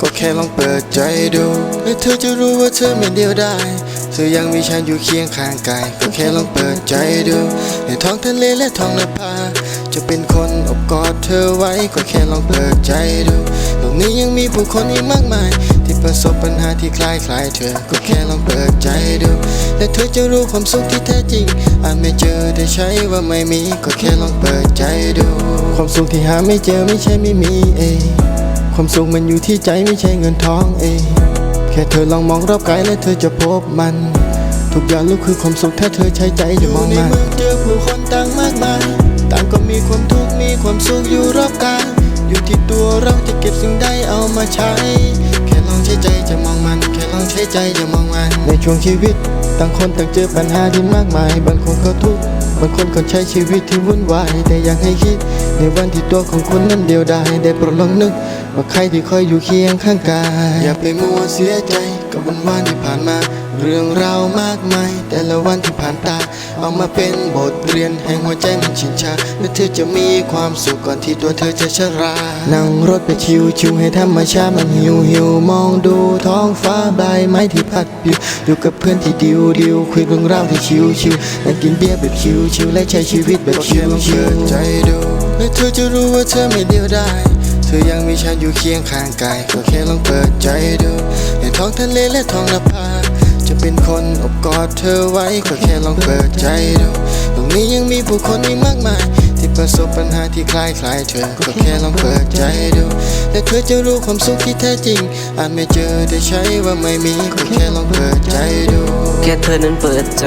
ก็แค่ลองเปิดใจดูและเธอจะรู้ว่าเธอไม่เดียวได้เธอยังมีฉันอยู่เคียงข้างกายก็แค่ลองเปิดใจดูในท้องทะเลและท้องนภาจะเป็นคนอบกอดเธอไว้ก็แค่ลองเปิดใจดูโลกนี้ยังมีผู้คนอีกมากมาย ที่ประสบปัญหาที่คล้ายคล้ายเธอ ก็แค่ลองเปิดใจดูและเธอจะรู้ความสุขที่แท้จริง อาจไม่เจอแต่ใช้ว่าไม่มี ก็แค่ลองเปิดใจดู ความสุขที่หาไม่เจอไม่ใช่ไม่มีเอง ความสุขมันอยู่ที่ใจไม่ใช่เงินทองเองแค่เธอลองมองรอบกายและเธอจะพบมัน ทุกอย่างรู้คือความสุขถ้าเธอใช้ใจจะมองมันเจอผู้คนต่างมากมายต่างก็มีความทุกข์มีความสุขอยู่รอบกายอยู่ที่ตัวเราจะเก็บสิ่งใดเอามาใช้ แค่ลองใช้ใจจะมองมัน แค่ลองใช้ใจจะมองมันในช่วงชีวิต ต่างคนต่างเจอปัญหาที่มากมาย บางคนก็ทุกข์ บางคนก็ใช้ชีวิตที่วุ่นวาย แต่อยากให้คิด ในวันที่ตัวของคุณนั้นเดียวดาย ได้โปรดลองนึก ว่าใครที่คอยอยู่เคียงข้างกาย อย่าไปมัวเสียใจกับวันวานที่ผ่านมา เรื่องราวมากมาย แต่ละวันที่ผ่านตา เอามาเป็นบทเรียนให้หัวใจมันชินชาและเธอจะมีความสุขก่อนที่ตัวเธอจะชรา นั่งรถไปชิวชิวๆให้ธรรมชาติมันหิวหิวมองดูท้องฟ้าใบไม้ที่พัดปิวอยู่กับเพื่อนที่ดิวดิวคุยเรื่องราวที่ชิวชิวๆนั่งกินเบียร์แบบชิวชิวๆและใช้ชีวิตแบบชิวชิวใจดูและเธอจะรู้ว่าเธอไม่เดียวได้เธอยังมีฉันอยู่เคียงข้างกายก็แค่ลองเปิดใจดูในท้องทะเลและท้องนภา เป็นคนอบกอดเธอไว้ก็แค่ลองเปิดใจดูตรงนี้ยังมีผู้คนอีกมากมาย ที่ประสบปัญหาที่คล้ายคล้ายๆเธอ ก็แค่ลองเปิดใจดู และเธอจะรู้ความสุขที่แท้จริง อาจไม่เจอได้ใช้ว่าไม่มีก็แค่ลองเปิดใจดูแค่เธอนั้นเปิดใจ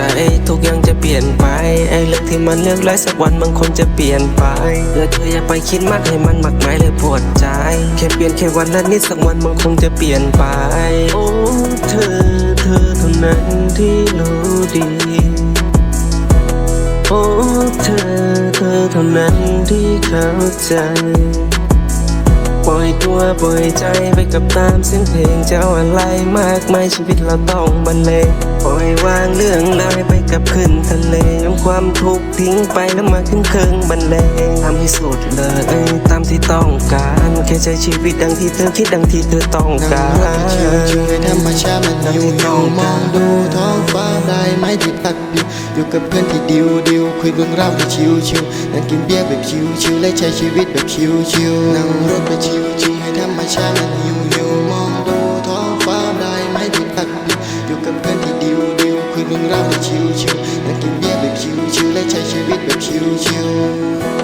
ทุกอย่างจะเปลี่ยนไป ไอ้เรื่องที่มันเลือกร้สักวันมันคงจะเปลี่ยนไปเพื่อเธออย่าไปคิดมากให้มันมากมายเลยปวดใจ แค่เปลี่ยนแค่วันละนิดสักวันมันคงจะเปลี่ยนไป โอ้เธอ ท่านั้นที่รู้ดี โอ้เธอเธอเท่านั้นที่เข้าใจ ปล่อยตัวปล่อยใจไปกับตามเสียงเพลงเจ้าอะไรมากมายชีวิตเราต้องบรรเลงปล่อยวางเรื่องราวไปกับขึ้นทะเลยอมความทุกข์ทิ้งไปแล้วมาขึ้นเครื่องบรรเลงทำให้สุดเลยตามที่ต้องการ แค่ใช้ชีวิตดังที่เธอคิดดังที่เธอต้องการ ถไปชิวชิวๆให้ธรรมชาติมันหิวหิวๆมองดูท้องฟ้าได้ไหมที่พัดปลิวอยู่กับเพื่อนที่ดิวดิวคุยเรื่องราวที่ชิวชิวนั่งกินเบียร์แบบชิวชิวและใช้ชีวิตแบบชิวชิวนั่งรถไปชิวชิวให้ธรรมชาติมันหิวหิวๆมองดูท้องฟ้าได้ไหมที่พัดปลิวอยู่กับเพื่อนที่ดิวดิวคุยเรื่องราวที่ชิวชิวนั่งกินเบียร์แบบชิวชิวและใช้ชีวิตแบบชิวชิว